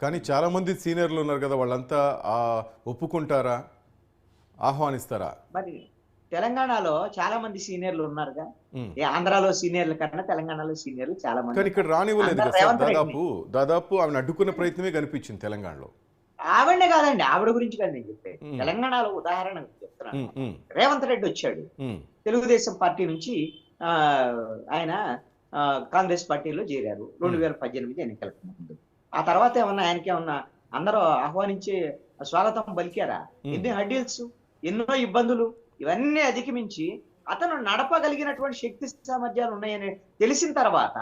కానీ చాలా మంది సీనియర్లు ఉన్నారు కదా వాళ్ళంతా ఆ, ఒప్పుకుంటారా? ఆహ్వానిస్తారా? మరి తెలంగాణలో చాలా మంది సీనియర్లు ఉన్నారుగా. ఆంధ్రాలో సీనియర్ల కన్నా తెలంగాణలో సీనియర్లు చాలా మంది కానీ ఇక్కడ రానివ్వలేదు కదా. దాదాపు దాదాపు ఆమెను అడ్డుకునే ప్రయత్నమే కనిపించింది తెలంగాణలో. ఆవిడనే కాదండి ఆవిడ గురించి కాదు నేను చెప్పేది. ఉమ్. తెలంగాణలో ఉదాహరణ చెప్తున్నాను రేవంత్ రెడ్డి వచ్చాడు. తెలుగుదేశం పార్టీ నుంచి ఆయన కాంగ్రెస్ పార్టీలో చేరారు. రెండు వేల పద్దెనిమిది ఎన్నికలకు ముందు. ఆ తర్వాత ఏమన్నా ఆయనకి ఏమన్నా అందరూ ఆహ్వానించి స్వాగతం పలికారా. ఎన్ని హడ్డిల్స్ ఎన్నో ఇబ్బందులు? ఇవన్నీ అధిగమించి అతను నడపగలిగినటువంటి శక్తి సామర్థ్యాలు ఉన్నాయని తెలిసిన తర్వాత.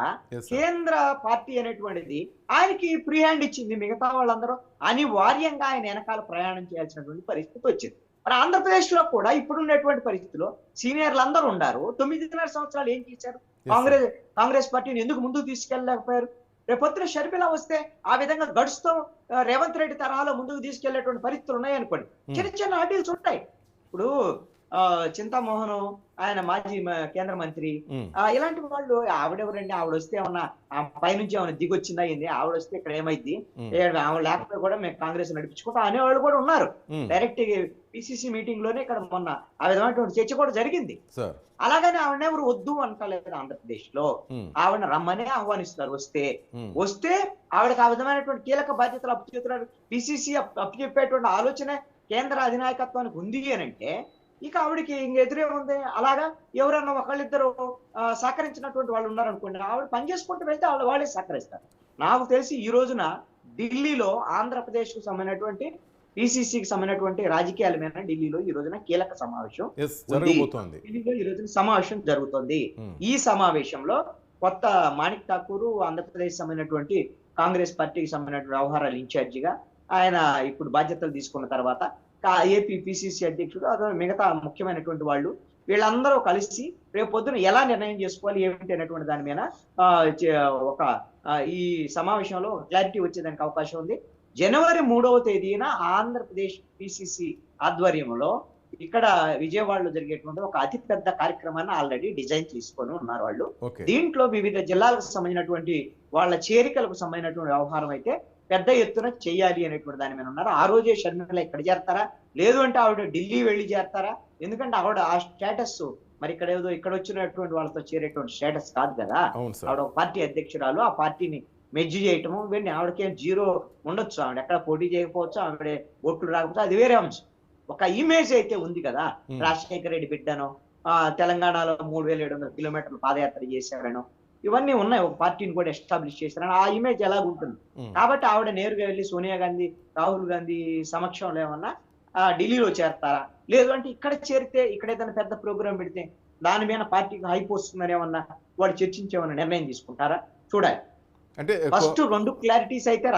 కేంద్ర పార్టీ అనేటువంటిది ఆయనకి ఫ్రీ హ్యాండ్ ఇచ్చింది. మిగతా వాళ్ళందరూ అనివార్యంగా ఆయన వెనకాల ప్రయాణం చేయాల్సినటువంటి పరిస్థితి వచ్చింది. మరి ఆంధ్రప్రదేశ్లో కూడా ఇప్పుడున్నటువంటి పరిస్థితిలో సీనియర్లు అందరూ ఉన్నారు తొమ్మిదిన్నర సంవత్సరాలు ఏం చేశారు. కాంగ్రెస్ కాంగ్రెస్ పార్టీని ఎందుకు ముందుకు తీసుకెళ్ళలేకపోయారు? రేపొద్దున షర్మిల వస్తే ఆ విధంగా గడుస్తూ రేవంత్ రెడ్డి తరహాలో ముందుకు తీసుకెళ్ళేటువంటి పరిస్థితులు ఉన్నాయనుకోండి. చిన్న చిన్న ఆర్టీల్స్ ఉంటాయి. ఇప్పుడు చింతామోహన్ ఆయన మాజీ కేంద్ర మంత్రి. ఇలాంటి వాళ్ళు ఆవిడెవరండి? ఆవిడ వస్తే ఏమన్నా ఆ పైనుంచి ఏమన్నా దిగొచ్చిందా ఏంది? ఆవిడ వస్తే ఇక్కడ ఏమైంది ఆవిడ లేకపోతే కూడా మేము కాంగ్రెస్ నడిపించుకుంటాం అనేవాళ్ళు కూడా ఉన్నారు. డైరెక్ట్ పిసిసి మీటింగ్లోనే ఇక్కడ మొన్న ఆ విధమైనటువంటి చర్చ కూడా జరిగింది. అలాగని ఆవిడ ఎవరు వద్దు అంటలేదు ఆంధ్రప్రదేశ్లో ఆవిడ రమ్మనే ఆహ్వానిస్తారు వస్తే. వస్తే ఆవిడకి ఆ విధమైనటువంటి కీలక బాధ్యతలు అప్పచెప్తున్నారు. పిసిసి అప్పచెప్పేటువంటి ఆలోచన కేంద్ర అధినాయకత్వానికి ఉంది అని అంటే ఇక ఆవిడకి ఇంక ఎదురే ఉంది. అలాగా ఎవరన్నా ఒకళ్ళిద్దరు సహకరించినటువంటి వాళ్ళు ఉన్నారనుకోండి ఆవిడ పని చేసుకుంటూ వెళ్తే వాళ్ళు వాళ్ళే సహకరిస్తారు. నాకు తెలిసి ఈ రోజున ఢిల్లీలో ఆంధ్రప్రదేశ్కు సంబంధించినటువంటి పిసిసికి సంబంధించినటువంటి రాజకీయాల మీద ఢిల్లీలో ఈ రోజున కీలక సమావేశం ఢిల్లీలో ఈ రోజున సమావేశం జరుగుతుంది. ఉమ్, ఈ సమావేశంలో కొత్త మాణిక్ ఠాకూర్ ఆంధ్రప్రదేశ్ సంబంధించినటువంటి కాంగ్రెస్ పార్టీకి సంబంధించిన వ్యవహారాల ఇన్ఛార్జిగా ఆయన ఇప్పుడు బాధ్యతలు తీసుకున్న తర్వాత ఏపీ పిసిసి అధ్యక్షుడు అదే మిగతా ముఖ్యమైనటువంటి వాళ్ళు వీళ్ళందరూ కలిసి రేపు పొద్దున ఎలా నిర్ణయం చేసుకోవాలి ఏమిటి అనేటువంటి దాని మీద ఒక ఈ సమావేశంలో క్లారిటీ వచ్చేదానికి అవకాశం ఉంది. జనవరి మూడవ తేదీన ఆంధ్రప్రదేశ్ పిసిసి ఆధ్వర్యంలో ఇక్కడ విజయవాడలో జరిగేటువంటి ఒక అతిపెద్ద కార్యక్రమాన్ని ఆల్రెడీ డిజైన్ తీసుకొని ఉన్నారు వాళ్ళు. దీంట్లో వివిధ జిల్లాలకు సంబంధించినటువంటి వాళ్ళ చేరికలకు సంబంధించినటువంటి వ్యవహారం అయితే పెద్ద ఎత్తున చేయాలి అనేటువంటి దాని మీద ఉన్నారు. ఆ రోజే షర్మిల ఇక్కడ చేరతారా? లేదు అంటే ఆవిడ ఢిల్లీ వెళ్ళి చేరతారా? ఎందుకంటే ఆవిడ ఆ స్టేటస్ మరి ఇక్కడ ఏదో ఇక్కడ వచ్చినటువంటి వాళ్ళతో చేరేటువంటి స్టేటస్ కాదు కదా. ఆవిడ ఒక పార్టీ అధ్యక్షురాలు. ఆ పార్టీని మెజ్జి చేయటము ఇవన్నీ ఆవిడకేం జీరో ఉండొచ్చు. ఆవిడ ఎక్కడ పోటీ చేయకపోవచ్చు ఆవిడ ఓట్లు రాకపోతే అది వేరే అంశం. ఒక ఇమేజ్ అయితే ఉంది కదా. రాజశేఖర రెడ్డి బిడ్డను ఆ తెలంగాణలో మూడు వేల ఏడు వందల కిలోమీటర్లు పాదయాత్ర చేశారను ఇవన్నీ ఉన్నాయి. ఒక పార్టీని కూడా ఎస్టాబ్లిష్ చేశారని ఆ ఇమేజ్ ఎలా ఉంటుంది? కాబట్టి ఆవిడ నేరుగా వెళ్ళి సోనియా గాంధీ రాహుల్ గాంధీ సమక్షంలో ఏమన్నా ఆ, ఢిల్లీలో చేరతారా? లేదు అంటే ఇక్కడ చేరితే ఇక్కడ ఏదైనా పెద్ద ప్రోగ్రాం పెడితే దాని మీద పార్టీకి హైప్ వస్తుందని ఏమన్నా వాడు చర్చించేమన్నా నిర్ణయం తీసుకుంటారా? చూడాలి. అంటే ఫస్ట్ రెండు క్లారిటీస్ అయితే